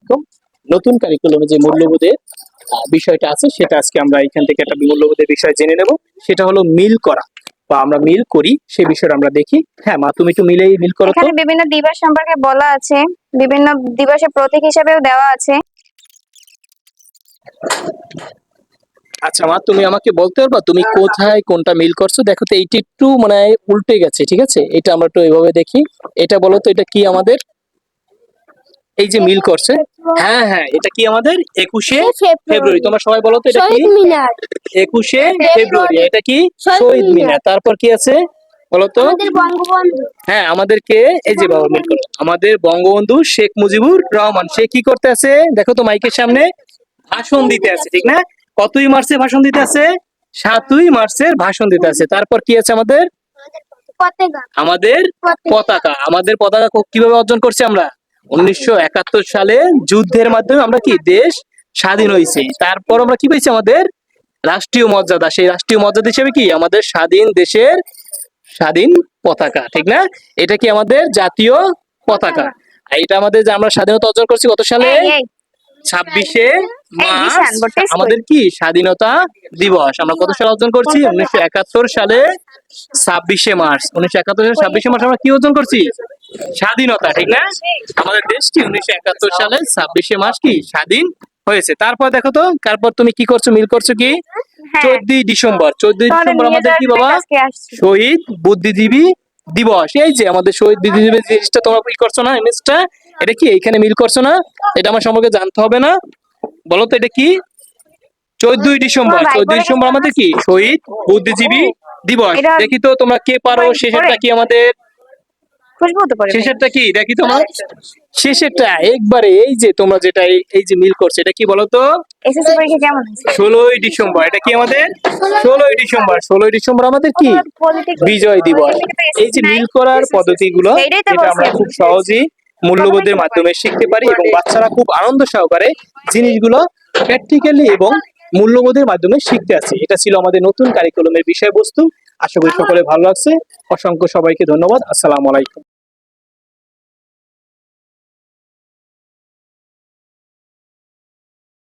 এরকম নতুন কারিকুলামে যে মূল্যবোধের বিষয়টা আছে সেটা আজকে আমরা এখান থেকে একটা মূল্যবোধের বিষয় জেনে নেব। সেটা হলো মিল করা। বা আমরা মিল করি সেই বিষয়টা আমরা দেখি। হ্যাঁ মা তুমি একটু মিলেই মিল করো এখানে বিভিন্ন দিবস সম্পর্কে বলা আছে। বিভিন্ন দিবসের প্রতীক হিসেবেও দেওয়া আছে। আচ্ছা মা তুমি আমাকে বলতে পারবা? তুমি কোথায় কোনটা মিল করছ? দেখো তো এইটা একটু মানে উল্টে গেছে ঠিক আছে? এটা আমরা একটু এইভাবে দেখি। এটা বলো তো এটা কি আমাদের? এই যে মিল করছে। হ্যাঁ হ্যাঁ এটা কি আমাদের? একুশে ফেব্রুয়ারি। তোমরা সবাই বলো তো এটা কি? একুশে ফেব্রুয়ারি। এটা কি? শহীদ মিনার। তারপর কি আছে? বলতো হ্যাঁ আমাদেরকে এই যে বাবা মিল করো আমাদের বঙ্গবন্ধু শেখ মুজিবুর রহমান। সে কি করতে আছে? দেখো তো মাইকের সামনে। ভাষণ দিতে আছে ঠিক না? কতই মার্চে ভাষণ দিতে আছে? সাতই মার্চের ভাষণ দিতে আছে। তারপর কি আছে আমাদের? আমাদের পতাকা। আমাদের পতাকা। কীভাবে অর্জন করছি আমরা? উনিশশো একাত্তর সালে যুদ্ধের মাধ্যমে আমরা কি দেশ স্বাধীন হয়েছি। তারপর আমরা কি পেয়েছি আমাদের? রাষ্ট্রীয় মর্যাদা। সেই রাষ্ট্রীয় মর্যাদা হিসেবে কি? আমাদের স্বাধীন দেশের স্বাধীন পতাকা ঠিক না? এটা কি আমাদের জাতীয় পতাকা? আর এটা আমাদের যে আমরা স্বাধীনতা অর্জন করছি কত সালে? ছাব্বিশে মার্চ। আমাদের কি? স্বাধীনতা দিবস। আমরা কত সালে অর্জন করছি? উনিশশো একাত্তর সালে ছাব্বিশে মার্চ। উনিশশো একাত্তর সালে ছাব্বিশে মার্চ আমরা কি অর্জন করছি? স্বাধীনতা ঠিক না? আমাদের দেশ কি উনিশশো একাত্তর সালে ছাব্বিশে মাস কি? স্বাধীন হয়েছে। তারপর দেখো তো তারপর তুমি কি করছ? মিল করছ কি? হ্যাঁ। চোদ্দই ডিসেম্বর। চোদ্দই ডিসেম্বর আমাদের কি বাবা? শহীদ বুদ্ধিজীবী দিবস। এই যে আমাদের শহীদ বুদ্ধিজীবী জিনিসটা তোমরা কি করছ না ইমেজটা এটা কি এখানে মিল করছ না? এটা আমার সম্পর্কে জানতে হবে না। বলো তো এটা কি? চোদ্দই ডিসেম্বর। ভাই চোদ্দই ডিসেম্বর আমাদের কি? শহীদ বুদ্ধিজীবী দিবস। দেখি তো তোমরা কে পারো শেষেরটা কি আমাদের? খুশবু শেষেরটা কি? দেখি তোমার শেষেরটা একবারে এই যে তোমরা যেটা এই- যে মিল করছ এটা কি বলো তো এসএসসি পরীক্ষা কেমন ষোলোই ডিসেম্বর এটা কি আমাদের? ষোলোই ডিসেম্বর। ষোলোই ডিসেম্বর আমাদের কি? বিজয় দিবস। এই যে মিল করার SSC পদ্ধতিগুলো এইটাই তো এটা আমরা খুব সহজেই মূল্যবোধের মাধ্যমে শিখতে পারি এবং বাচ্চারা খুব আনন্দ সহকারে জিনিসগুলো প্র্যাকটিক্যালি এবং মূল্যবোধের মাধ্যমে শিখতে আছে এটা ছিল আমাদের নতুন কারিকুলামের বিষয়বস্তু। আশা করি সকলে ভালো লাগছে। অসংখ্য সবাইকে ধন্যবাদ। আসসালামু আলাইকুম।